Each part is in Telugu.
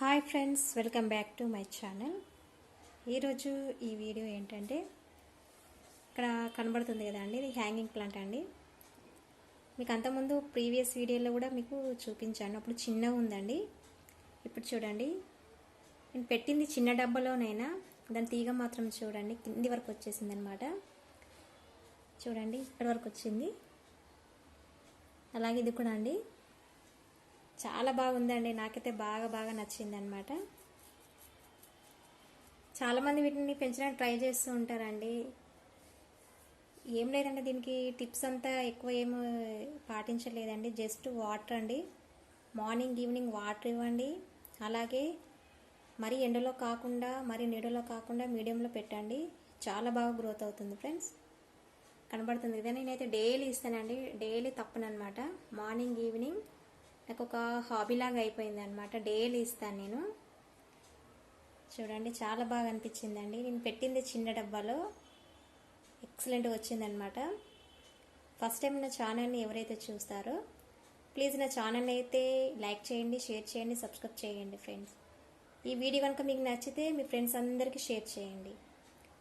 Hi friends welcome back to my channel. ఈరోజు ఈ వీడియో ఏంటంటే ఇక్కడ కనబడుతుంది కదా అండి ఇది హ్యాంగింగ్ ప్లాంట్ అండి. మీకు అంతకుముందు ప్రీవియస్ వీడియోలో కూడా మీకు చూపించాను అప్పుడు చిన్నగా ఉందండి. ఇప్పుడు చూడండి నేను పెట్టింది చిన్న డబ్బాలోనైనా దాని తీగ మాత్రం చూడండి కింది వరకు వచ్చేసింది అనమాట చూడండి ఇక్కడ వరకు వచ్చింది. అలాగే ఇది కూడా అండి. చాలా బాగుందండి. నాకైతే బాగా బాగా నచ్చిందనమాట చాలామంది వీటిని పెంచడానికి ట్రై చేస్తూ ఉంటారండి. ఏం లేదండి దీనికి టిప్స్ అంతా ఎక్కువ ఏం పాటించలేదండి. జస్ట్ వాటర్ అండి. మార్నింగ్ ఈవినింగ్ వాటర్ ఇవ్వండి. అలాగే మరి ఎండలో కాకుండా మరి నీడలో కాకుండా మీడియంలో పెట్టండి. చాలా బాగా గ్రోత్ అవుతుంది ఫ్రెండ్స్. కనబడుతుంది కదా నేనైతే డైలీ ఇస్తానండి. డైలీ తప్పనమాట మార్నింగ్ ఈవినింగ్ నాకు ఒక హాబీలాగా అయిపోయింది అనమాట డైలీ ఇస్తాను నేను. చూడండి చాలా బాగా అనిపించిందండి. నేను పెట్టింది చిన్న డబ్బాలో. ఎక్సలెంట్గా వచ్చిందనమాట ఫస్ట్ టైం నా ఛానల్ని ఎవరైతే చూస్తారో ప్లీజ్ నా ఛానల్ అయితే లైక్ చేయండి షేర్ చేయండి సబ్స్క్రైబ్ చేయండి ఫ్రెండ్స్ ఈ వీడియో కనుక మీకు నచ్చితే మీ ఫ్రెండ్స్ అందరికీ షేర్ చేయండి.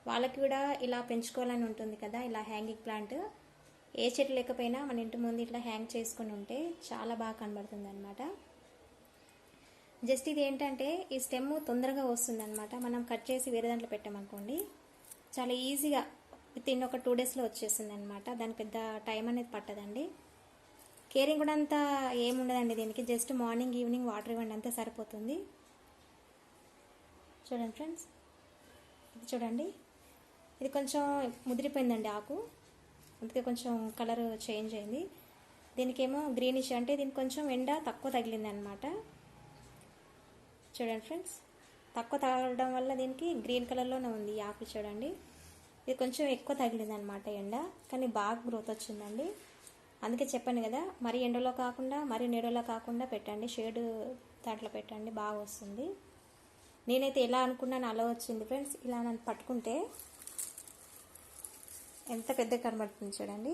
వాళ్ళకి కూడా ఇలా పెంచుకోవాలని ఉంటుంది కదా ఇలా హ్యాంగింగ్ ప్లాంట్ ఏ చెట్టు లేకపోయినా మన ఇంటి ముందు ఇట్లా హ్యాంగ్ చేసుకుని ఉంటే చాలా బాగా కనబడుతుంది అనమాట జస్ట్ ఇది ఏంటంటే ఈ స్టెమ్ తొందరగా వస్తుంది అనమాట మనం కట్ చేసి వేరే దాంట్లో పెట్టామనుకోండి చాలా ఈజీగా విత్ ఇన్ ఒక టూ డేస్లో వచ్చేస్తుంది అనమాట దాని పెద్ద టైం అనేది పట్టదండి. కేరింగ్ కూడా అంత ఏముండదండి దీనికి. జస్ట్ మార్నింగ్ ఈవినింగ్ వాటర్ ఇవ్వండి అంతే సరిపోతుంది. చూడండి ఫ్రెండ్స్ ఇది చూడండి. ఇది కొంచెం ముదిరిపోయిందండి ఆకు. అందుకే కొంచెం కలర్ చేంజ్ అయింది. దీనికేమో గ్రీనిష్ అంటే దీనికి కొంచెం ఎండ తక్కువ తగిలింది అనమాట చూడండి ఫ్రెండ్స్ తక్కువ తగలడం వల్ల దీనికి గ్రీన్ కలర్లోనే ఉంది ఈ ఆకు చూడండి. ఇది కొంచెం ఎక్కువ తగిలింది అనమాట ఎండ కానీ బాగా గ్రోత్ వచ్చిందండి. అందుకే చెప్పాను కదా మరి ఎండలో కాకుండా మరి నీడలో కాకుండా పెట్టండి. షేడ్ దాంట్లో పెట్టండి బాగా వస్తుంది. నేనైతే ఎలా అనుకున్నాను అలా వచ్చింది ఫ్రెండ్స్. ఇలా నన్ను పట్టుకుంటే ఎంత పెద్ద కనబడుతుంది చూడండి.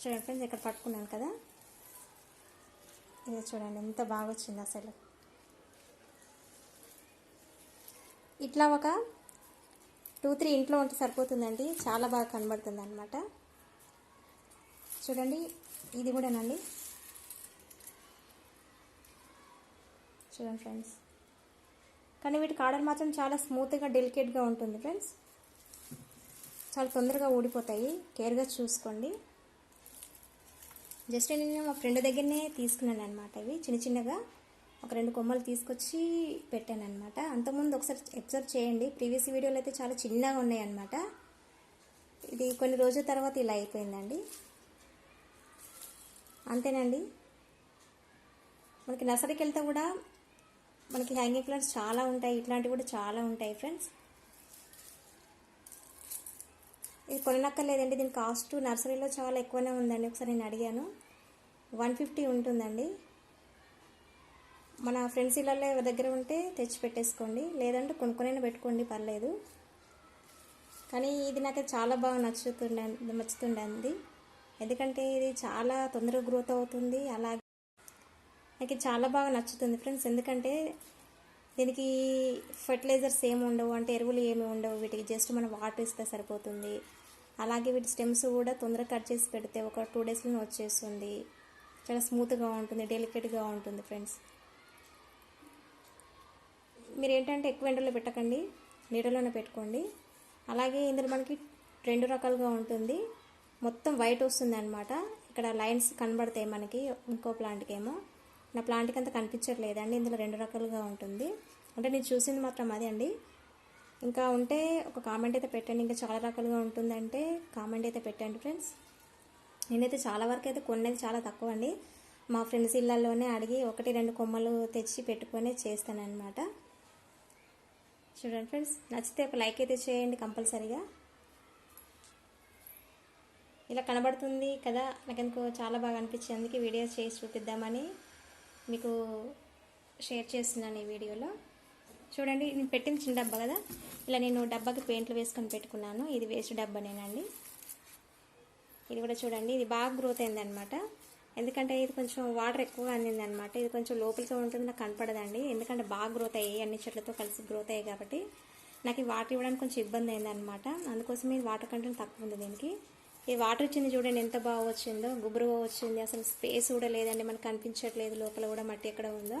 చూడండి ఫ్రెండ్స్ ఇక్కడ పట్టుకున్నాను కదా. ఇది చూడండి ఎంత బాగా వచ్చింది అసలు. ఇట్లా ఒక టూ త్రీ ఇంట్లో ఉంటే సరిపోతుందండి. చాలా బాగా కనబడుతుంది అనమాట చూడండి ఇది కూడానండి. చూడండి ఫ్రెండ్స్. కానీ వీటి కాడలు మాత్రం చాలా స్మూత్గా డెలికేట్గా ఉంటుంది ఫ్రెండ్స్. చాలా తొందరగా ఊడిపోతాయి. కేర్గా చూసుకోండి. జస్ట్ నేను మా ఫ్రెండ్ దగ్గరనే తీసుకున్నాను అనమాట ఇవి. చిన్న చిన్నగా ఒక రెండు కొమ్మలు తీసుకొచ్చి పెట్టాను అనమాట అంతకుముందు ఒకసారి అబ్జర్వ్ చేయండి. ప్రీవియస్ వీడియోలో అయితే చాలా చిన్నగా ఉన్నాయన్నమాట. ఇది కొన్ని రోజుల తర్వాత ఇలా అయిపోయిందండి. అంతేనండి. మనకి నర్సరీకి వెళ్తే కూడా మనకి హ్యాంగింగ్ ప్లాంట్స్ చాలా ఉంటాయి. ఇట్లాంటివి కూడా చాలా ఉంటాయి ఫ్రెండ్స్. ఇది కొనక్కర్లేదండి దీని కాస్ట్ నర్సరీలో చాలా ఎక్కువనే ఉందండి. ఒకసారి నేను అడిగాను. వన్ ఫిఫ్టీ ఉంటుందండి. మన ఫ్రెండ్స్ ఇళ్ళల్లో ఎవరి దగ్గర ఉంటే తెచ్చి పెట్టేసుకోండి. లేదంటే కొనుక్కొనైనా పెట్టుకోండి పర్లేదు. కానీ ఇది నాకు చాలా బాగా నచ్చుతుండ నచ్చుతుండండి. ఎందుకంటే ఇది చాలా తొందరగా గ్రోత్ అవుతుంది. అలాగే నాకు చాలా బాగా నచ్చుతుంది ఫ్రెండ్స్. ఎందుకంటే దీనికి ఫర్టిలైజర్స్ ఏమి ఉండవు అంటే ఎరువులు ఏమి ఉండవు. వీటికి జస్ట్ మనం వాటర్ ఇస్తే సరిపోతుంది. అలాగే వీటి స్టెమ్స్ కూడా తొందరగా కట్ చేసి పెడితే ఒక టూ డేస్లో వచ్చేస్తుంది. చాలా స్మూత్గా ఉంటుంది డెలికేట్గా ఉంటుంది ఫ్రెండ్స్ మీరు ఏంటంటే ఎక్కువ ఎండలో పెట్టకండి నీడలోనే పెట్టుకోండి. అలాగే ఇందులో మనకి రెండు రకాలుగా ఉంటుంది. మొత్తం వైట్ వస్తుంది అనమాట ఇక్కడ లైన్స్ కనబడతాయి మనకి ఇంకో ప్లాంట్కి ఏమో నా ప్లాంట్కి అంత కనిపించట్లేదండి. ఇందులో రెండు రకాలుగా ఉంటుంది. అంటే నేను చూసింది మాత్రం అదే అండి. ఇంకా ఉంటే ఒక కామెంట్ అయితే పెట్టండి. ఇంకా చాలా రకాలుగా ఉంటుందంటే కామెంట్ అయితే పెట్టండి ఫ్రెండ్స్. నేనైతే చాలా వరకు అయితే కొన్నది చాలా తక్కువ అండి. మా ఫ్రెండ్స్ ఇళ్ళల్లోనే అడిగి ఒకటి రెండు కొమ్మలు తెచ్చి పెట్టుకొని చేస్తానన్నమాట. చూడండి ఫ్రెండ్స్. నచ్చితే ఒక లైక్ అయితే చేయండి కంపల్సరీగా. ఇలా కనబడుతుంది కదా. నాకు చాలా బాగా అనిపించింది. అందుకే వీడియో చేసి చూపిద్దామని. మీకు షేర్ చేస్తున్నాను ఈ వీడియోలో. చూడండి నేను పెట్టిన చిన్న డబ్బా కదా? ఇలా నేను డబ్బాకి పెయింట్లు వేసుకొని పెట్టుకున్నాను. ఇది వేస్ట్ డబ్బానేనండి. ఇది కూడా చూడండి ఇది బాగా గ్రోత్ అయిందనమాట ఎందుకంటే ఇది కొంచెం వాటర్ ఎక్కువగా అందిందనమాట ఇది కొంచెం లోపలికి ఉంటుంది నాకు కనపడదండి. ఎందుకంటే బాగా గ్రోత్ అయ్యాయి అన్ని చెట్లతో కలిసి గ్రోత్ అయ్యాయి కాబట్టి. నాకు ఈ వాటర్ ఇవ్వడానికి కొంచెం ఇబ్బంది అయింది అనమాట అందుకోసం ఇది వాటర్ కంటెంట్ తక్కువ ఉంది దీనికి. ఈ వాటర్ వచ్చింది చూడండి ఎంత బాగా వచ్చిందో గుబురుగా వచ్చింది. అసలు స్పేస్ కూడా లేదండి మనకు కనిపించట్లేదు. లోపల కూడా మట్టి ఎక్కడ ఉందో.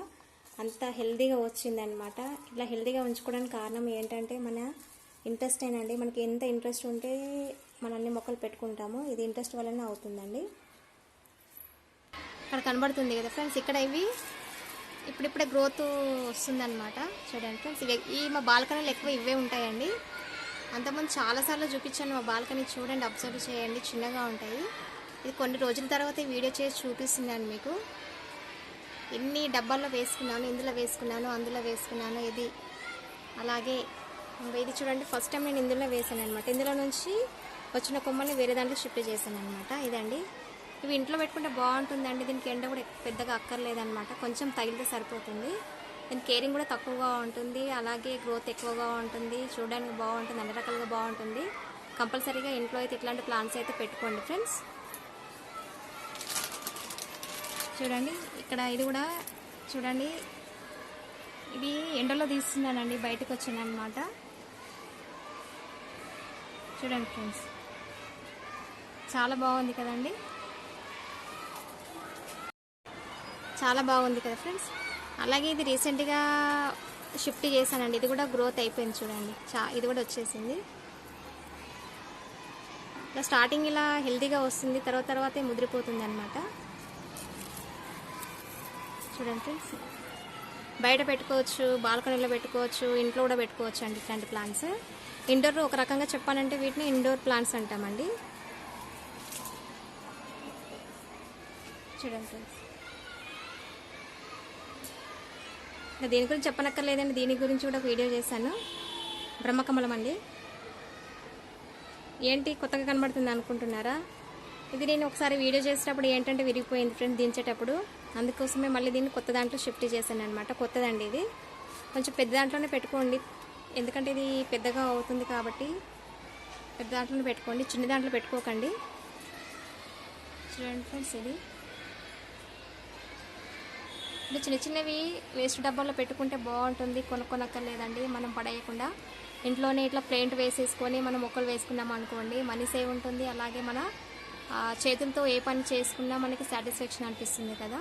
అంత హెల్దీగా వచ్చింది అనమాట ఇలా హెల్దీగా ఉంచుకోవడానికి కారణం ఏంటంటే మన ఇంట్రెస్ట్ ఏనండి. మనకి ఎంత ఇంట్రెస్ట్ ఉంటే మనం అన్ని మొక్కలు పెట్టుకుంటాము. ఇది ఇంట్రెస్ట్ వల్లనే అవుతుందండి. ఇక్కడ కనబడుతుంది కదా ఫ్రెండ్స్ ఇక్కడ ఇవి ఇప్పుడిప్పుడే గ్రోత్ వస్తుందన్నమాట. చూడండి ఫ్రెండ్స్ ఇవి ఈ మా బాల్కనీలు ఎక్కువ ఇవే ఉంటాయండి. అంతకుముందు చాలాసార్లు చూపించాను మా బాల్కనీ చూడండి అబ్జర్వ్ చేయండి చిన్నగా ఉంటాయి. ఇది కొన్ని రోజుల తర్వాత వీడియో చేసి చూపిస్తున్నాను మీకు. ఎన్ని డబ్బాల్లో వేసుకున్నాను ఇందులో వేసుకున్నాను అందులో వేసుకున్నాను ఇది. అలాగే ఇది చూడండి ఫస్ట్ టైం నేను ఇందులో వేసాను అనమాట ఇందులో నుంచి వచ్చిన కొమ్మల్ని వేరే దాంట్లో షిఫ్ట్ చేశాను అనమాట ఇదండి. ఇవి ఇంట్లో పెట్టుకుంటే బాగుంటుందండి దీనికి ఎండ కూడా పెద్దగా అక్కర్లేదన్నమాట. కొంచెం తగిలితే సరిపోతుంది. అండ్ కేరింగ్ కూడా తక్కువగా ఉంటుంది. అలాగే గ్రోత్ ఎక్కువగా ఉంటుంది. చూడడానికి బాగుంటుంది. అన్ని రకాలుగా బాగుంటుంది. కంపల్సరీగా ఇంట్లో అయితే ఇట్లాంటి ప్లాంట్స్ అయితే పెట్టుకోండి ఫ్రెండ్స్ చూడండి ఇక్కడ ఇది కూడా చూడండి ఇది ఎండలో తీస్తున్నానండి బయటకు వచ్చింది చూడండి ఫ్రెండ్స్ చాలా బాగుంది కదండి? చాలా బాగుంది కదా ఫ్రెండ్స్ అలాగే ఇది రీసెంట్గా షిఫ్ట్ చేశానండి. ఇది కూడా గ్రోత్ అయిపోయింది చూడండి. చా ఇది కూడా వచ్చేసింది. ఇలా స్టార్టింగ్ ఇలా హెల్తీగా వస్తుంది. తర్వాత తర్వాతే ముదిరిపోతుంది అనమాట చూడండి ఫ్రెండ్స్. బయట పెట్టుకోవచ్చు బాల్కనీలో పెట్టుకోవచ్చు ఇంట్లో కూడా పెట్టుకోవచ్చు అండి ఇట్లాంటి ప్లాంట్స్. ఇండోర్ ఒక రకంగా చెప్పాలంటే వీటిని ఇండోర్ ప్లాంట్స్ అంటామండి. చూడండి ఫ్రెండ్స్ ఇంకా దీని గురించి చెప్పనక్కర్లేదండి. దీని గురించి కూడా ఒక వీడియో చేశాను. బ్రహ్మకమలం అండి. ఏంటి? కొత్తగా కనబడుతుంది అనుకుంటున్నారా? ఇది నేను ఒకసారి వీడియో చేసేటప్పుడు ఏంటంటే విరిగిపోయింది ఫ్రెండ్ దించేటప్పుడు. అందుకోసమే మళ్ళీ దీన్ని కొత్త దాంట్లో షిఫ్ట్ చేశాను అనమాట కొత్తదండి ఇది. కొంచెం పెద్ద దాంట్లోనే పెట్టుకోండి. ఎందుకంటే ఇది పెద్దగా అవుతుంది కాబట్టి పెద్ద దాంట్లోనే పెట్టుకోండి. చిన్న దాంట్లో పెట్టుకోకండి. చూడండి ఫ్రెండ్స్ ఇది. ఇప్పుడు చిన్న చిన్నవి వేస్ట్ డబ్బాల్లో పెట్టుకుంటే బాగుంటుంది కొనుక్కొనక్కర్లేదండి మనం పడేయకుండా. ఇంట్లోనే ఇట్లా ప్లేంట్ వేసేసుకొని మనం మొక్కలు వేసుకున్నాం అనుకోండి మనీ సేవ్ ఉంటుంది. అలాగే మన చేతులతో ఏ పని చేసుకున్నా మనకి సాటిస్ఫాక్షన్ అనిపిస్తుంది కదా.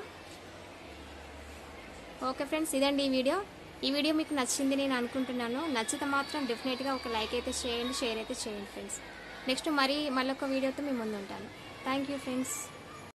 ఓకే ఫ్రెండ్స్ ఇదండి ఈ వీడియో. ఈ వీడియో మీకు నచ్చింది నేను అనుకుంటున్నాను. నచ్చితే మాత్రం డెఫినెట్గా ఒక లైక్ అయితే చేయండి షేర్ అయితే చేయండి ఫ్రెండ్స్. నెక్స్ట్ మరీ మళ్ళొక వీడియోతో మీ ముందు ఉంటాను థ్యాంక్ యూ ఫ్రెండ్స్